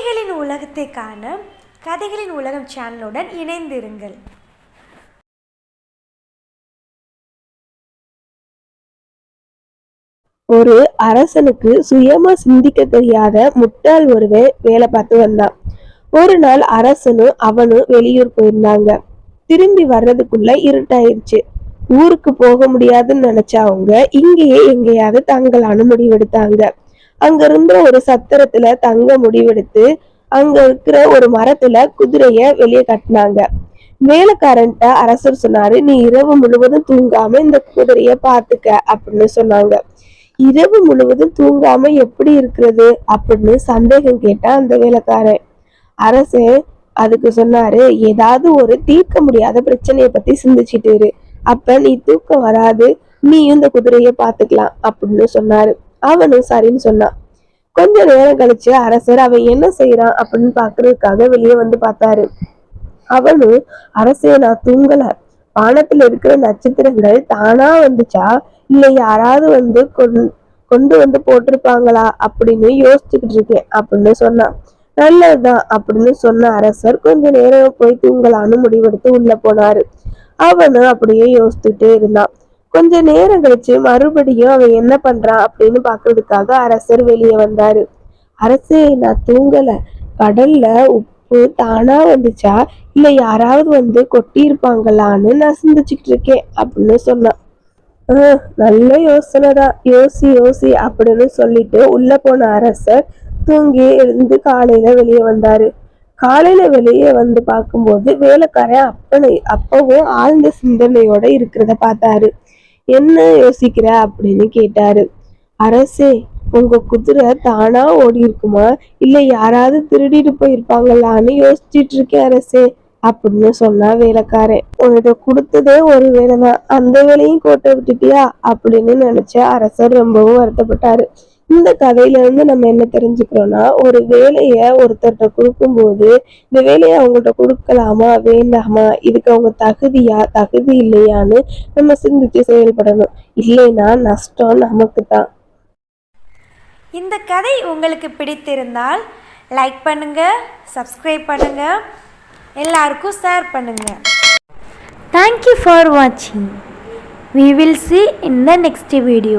கதைகளின் உலகத்தை காண கதைகளின் உலகம் சேனலுடன் இணைந்திருங்கள். ஒரு அரசனுக்கு சுயமா சிந்திக்க தெரியாத முட்டாள் ஒருவன் வேலை பார்த்து வந்தான். ஒரு நாள் அரசனும் அவனும் வெளியூர் போயிருந்தாங்க. திரும்பி வர்றதுக்குள்ள இருட்டாயிருச்சு. ஊருக்கு போக முடியாதுன்னு நினைச்ச அவங்க இங்கேயே எங்கேயாவது தங்கலான்னு முடிவெடுத்தாங்க. அங்க இருந்த ஒரு சத்திரத்துல தங்க முடிவெடுத்து அங்க இருக்கிற ஒரு மரத்துல குதிரைய வெளியே கட்டினாங்க. வேலைக்காரன்ட்ட அரசர் சொன்னாரு நீ இரவு முழுவதும் தூங்காம இந்த குதிரைய பாத்துக்க அப்படின்னு சொன்னாங்க. இரவு முழுவதும் தூங்காம எப்படி இருக்கிறது அப்படின்னு சந்தேகம் கேட்டா அந்த வேலைக்காரன். அரசே அதுக்கு சொன்னாரு ஏதாவது ஒரு தீர்க்க முடியாத பிரச்சனைய பத்தி சிந்திச்சிட்டு இரு. அப்ப நீ தூக்கம் வராது நீயும் இந்த குதிரைய பாத்துக்கலாம் அப்படின்னு சொன்னாரு. அவனும் சரின்னு சொன்னான் கொஞ்ச நேரம் கழிச்சு அரசர் அவன் என்ன செய்யறான் அப்படின்னு பாக்குறதுக்காக வெளியே வந்து பார்த்தாரு. அவனும் அரசே நான் தூங்கல. வானத்துல இருக்கிற நட்சத்திரங்கள் தானா வந்துச்சா? இல்ல யாராவது வந்து கொண்டு கொண்டு வந்து போட்டிருப்பாங்களா? அப்படின்னு யோசிச்சுக்கிட்டு இருக்கேன் அப்படின்னு சொன்னான். நல்லதுதான் அப்படின்னு சொன்ன அரசர் கொஞ்ச நேரம் போய் தூங்கலான்னு முடிவெடுத்து உள்ள போனாரு. அவனும் அப்படியே யோசிச்சுட்டே இருந்தான். கொஞ்ச நேரம் கழிச்சு மறுபடியும் அவன் என்ன பண்றான் அப்படின்னு பாக்குறதுக்காக அரசர் வெளியே வந்தாரு. அரசே நான் தூங்கல. கடல்ல உப்பு தானா வந்துச்சா? இல்ல யாராவது வந்து கொட்டி இருப்பாங்களான்னு நான் சிந்திச்சுக்கிட்டு இருக்கேன் அப்படின்னு சொன்னான். "ஆஹ், நல்ல யோசனை தான் யோசி யோசி அப்படின்னு சொல்லிட்டு உள்ள போன அரசர் தூங்கி எழுந்து காலையில வெளியே வந்தாரு. காலையில வெளியே வந்து பார்க்கும்போது வேலைக்காரன் அப்பனை அப்பவும் ஆழ்ந்த சிந்தனையோட இருக்கிறத பார்த்தாரு. என்ன யோசிக்கிற அப்படின்னு கேட்டாரு. அரசே உங்க குதிரை தானா ஓடி இருக்குமா? இல்ல யாராவது திருடிட்டு போயிருப்பாங்களான்னு யோசிச்சிட்டு இருக்கேன் அரசே அப்படின்னு சொன்னா வேலைக்காரன். உனக்கு கொடுத்ததே ஒரு வேலை தான் அந்த வேலையும் கோட்டை விட்டுட்டியா? அப்படின்னு நினைச்ச அரசர் ரொம்பவும் வருத்தப்பட்டாரு. இந்த கதையில இருந்து நம்ம என்ன தெரிஞ்சுக்கிறோம்னா ஒரு வேலையை ஒருத்தர்கிட்ட கொடுக்கும்போது இந்த வேலையை அவங்கள்ட்ட கொடுக்கலாமா வேண்டாமா இதுக்கு அவங்க தகுதியா தகுதி இல்லையான்னு நம்ம சிந்திச்சு செயல்படணும். இல்லைன்னா நஷ்டம் நமக்கு தான். இந்த கதை உங்களுக்கு பிடித்திருந்தால் லைக் பண்ணுங்க சப்ஸ்கிரைப் பண்ணுங்க எல்லாருக்கும் ஷேர் பண்ணுங்க. தேங்க்யூ ஃபார் வாட்சிங் we will see in the next video